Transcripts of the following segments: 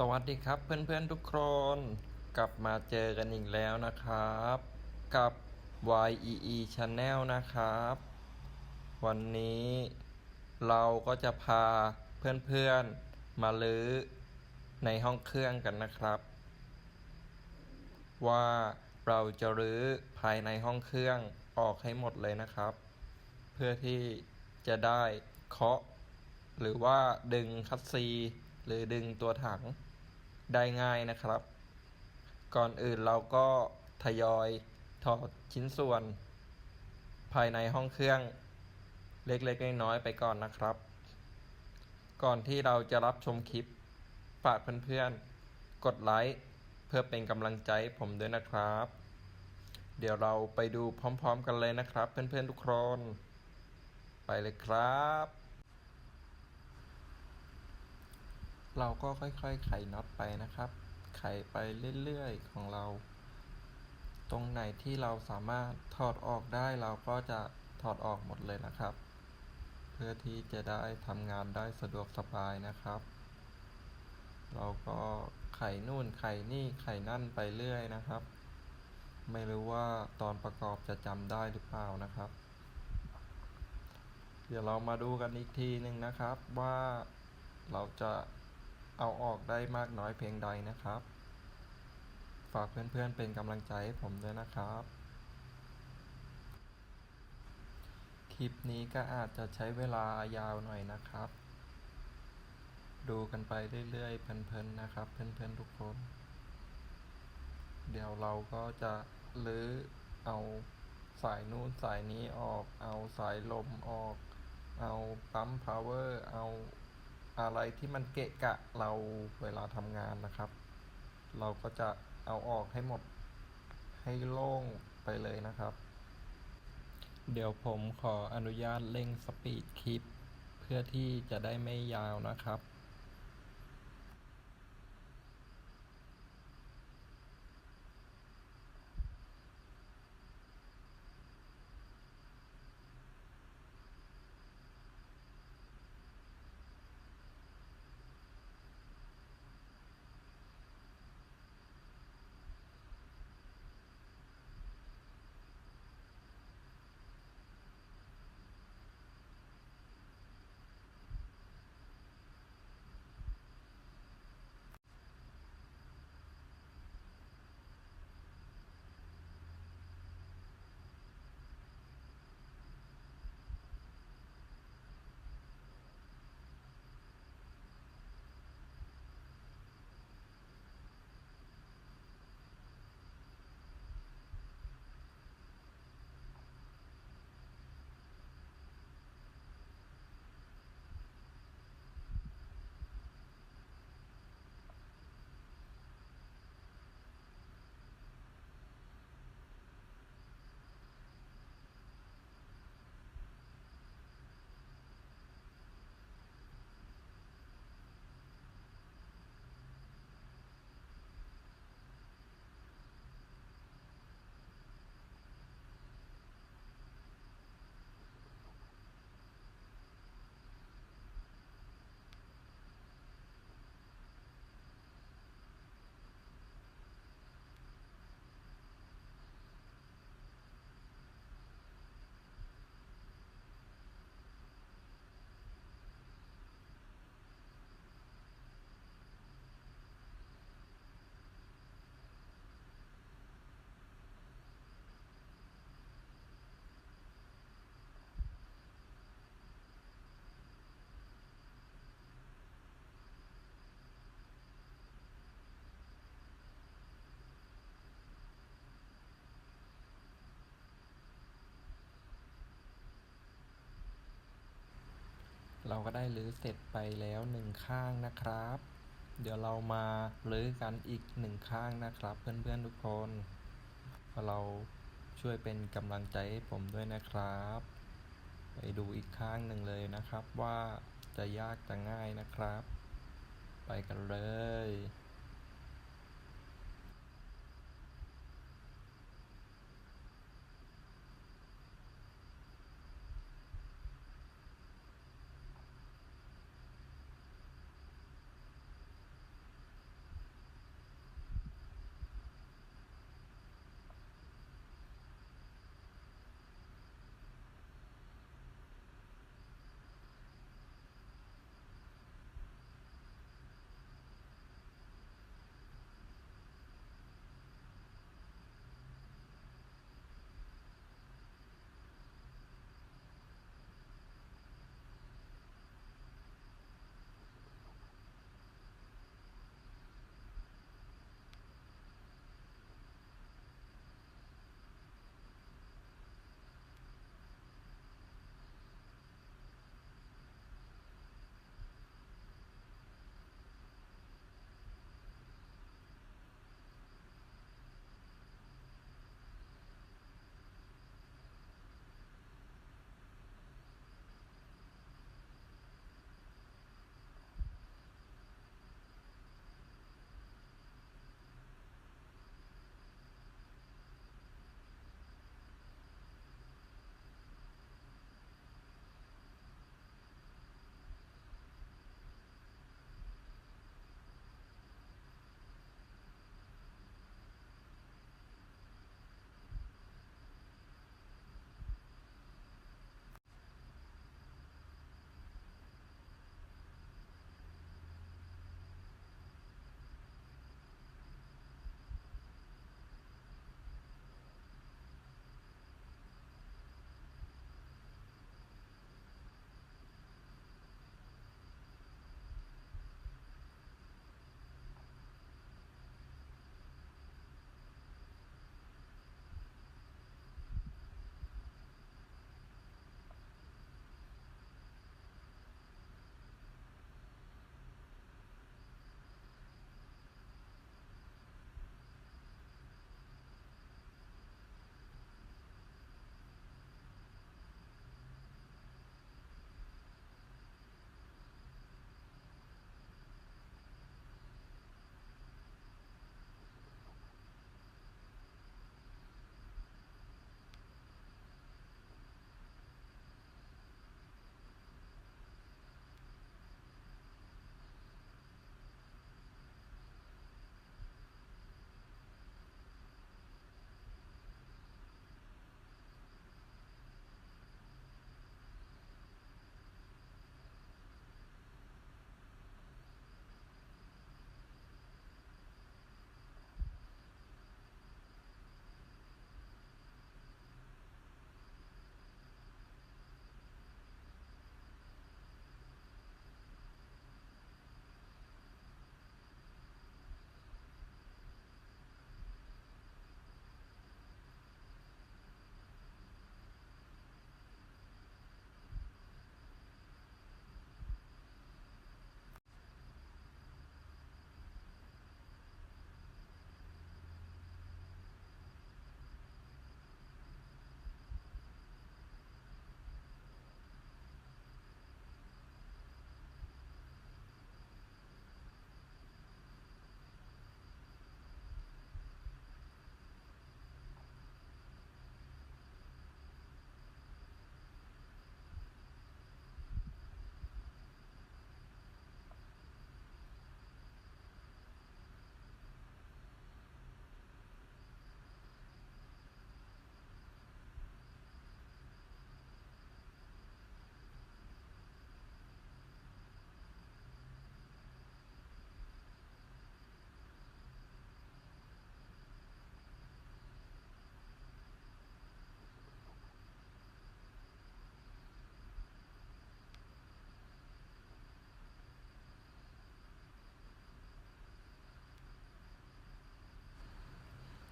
สวัสดีครับเพื่อนๆทุกคน กลับมาเจอกันอีกแล้วนะครับ กับ YEE Channel นะครับ วันนี้เราก็จะพาเพื่อนๆมาลื้อในห้องเครื่องกันนะครับ ว่าเราจะรื้อภายในห้องเครื่องออกให้หมดเลยนะครับ เพื่อที่จะได้เคาะ หรือว่าดึงคัสซีหรือดึงตัวถัง ได้ง่ายนะครับ ก่อนอื่นเราก็ทยอยถอดชิ้นส่วน ภายในห้องเครื่องเล็กๆน้อยๆไปก่อนนะครับ ก่อนที่เราจะรับชมคลิปฝากเพื่อนๆ กดไลค์เพื่อเป็นกำลังใจผมด้วยนะครับ เดี๋ยวเราไปดูพร้อมๆกันเลยนะครับ เพื่อนๆทุกคน ไปเลยครับ เราก็ค่อยๆ ไขน็อตไปนะครับ ไขไปเรื่อยๆ ของเรา ตรงไหนที่เราสามารถถอดออกได้เราก็จะถอดออกหมดเลยนะครับ เพื่อที่จะได้ทำงานได้สะดวกสบายนะครับ เราก็ไขนู่นไขนี่ไขนั่นไปเรื่อยนะครับ ไม่รู้ว่าตอนประกอบจะจำได้หรือเปล่านะครับ เดี๋ยวเรามาดูกันอีกทีหนึ่งนะครับว่าเราจะ เอาออกได้มากน้อยเพียงใดนะครับ ฝากเพื่อนๆเป็นกำลังใจให้ผมด้วยนะครับ คลิปนี้ก็อาจจะใช้เวลายาวหน่อยนะครับ ดูกันไปเรื่อยๆเพลินๆนะครับ เพื่อนๆทุกคน เดี๋ยวเราก็จะลื้อเอาสายนู้นสายนี้ออก เอาสายลมออก เอาปั๊มพาวเวอร์ เอา อะไรที่มันเกะกะเราเวลาทำงานนะครับ เราก็จะเอาออกให้หมดให้โล่งไปเลยนะครับ เดี๋ยวผมขออนุญาตเร่งสปีดคลิป เพื่อที่จะได้ไม่ยาวนะครับ เราก็ได้รื้อเสร็จไปแล้วหนึ่งข้างนะครับ เดี๋ยวเรามารื้อกันอีกหนึ่งข้างนะครับ เพื่อนๆทุกคนเราช่วยเป็นกำลังใจให้ผมด้วยนะครับ ไปดูอีกข้างหนึ่งเลยนะครับว่าจะยากจะง่ายนะครับ ไปกันเลย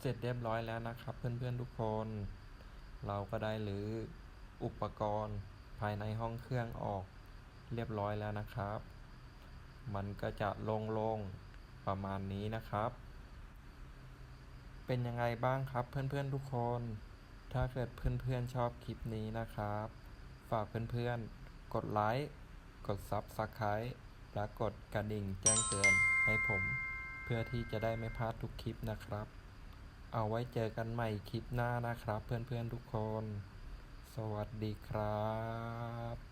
เสร็จเรียบร้อยแล้วนะครับ เพื่อนๆทุกคน เราก็ได้หรืออุปกรณ์ภายในห้องเครื่องออกเรียบร้อยแล้วนะครับ มันก็จะโล่งๆประมาณนี้นะครับ เป็นยังไงบ้างครับเพื่อนๆทุกคน ถ้าเกิดเพื่อนๆชอบคลิปนี้นะครับ ฝากเพื่อนๆ กดไลค์ กด Subscribe และกดกระดิ่งแจ้งเตือนให้ผม เพื่อที่จะได้ไม่พลาดทุกคลิปนะครับ เอาไว้เจอกันใหม่คลิปหน้านะครับ เพื่อนๆทุกคน สวัสดีครับ